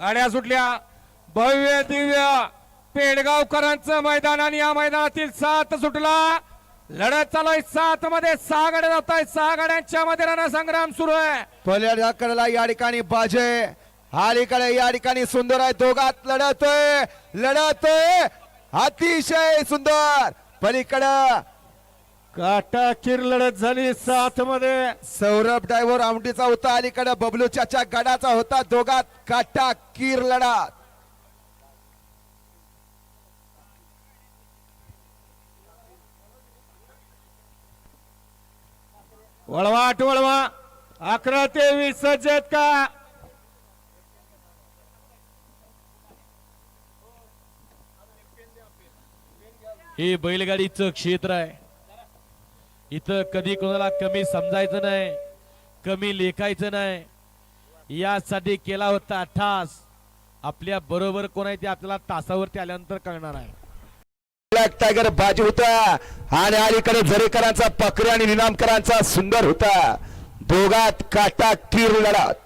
गाड्या सुटल्या. भव्य दिव्य पेडगावकरांचं मैदान आणि या मैदानातील सात सुटला. लढत चालू आहे. सात मध्ये सहा गाड्या जात आहेत. सहा गाड्यांच्या मध्ये रणसंग्राम सुरू आहे. पल्याकडला या ठिकाणी बाजे. अलीकडे या ठिकाणी सुंदर आहे. दोघात लढत आहे, लढत आहे. अतिशय सुंदर. पलीकडं काटाकीर लढत झाली सात मध्ये सौरभ ड्रायव्हर आमटीचा होता अलीकडे बबलू चाचा गडाचा होता दोघात काटा कीर लढा वळवा. वळवा अकरा ते वीस सज्ज आहेत का? हे बैलगाडीचं क्षेत्र आहे. इथं कधी कोणाला कमी समजायचं नाही कमी लेखायचं नाही. यासाठी केला होता ठास. आपल्या बरोबर कोण आहे ते आपल्याला तासावरती आल्यानंतर कळणार आहे. ब्लॅक टायगर बाजी होता आणि अलीकडे झरेकरांचा पकरे आणि निनामकरांचा सुंदर होता. दोघात काटा कीर लढत.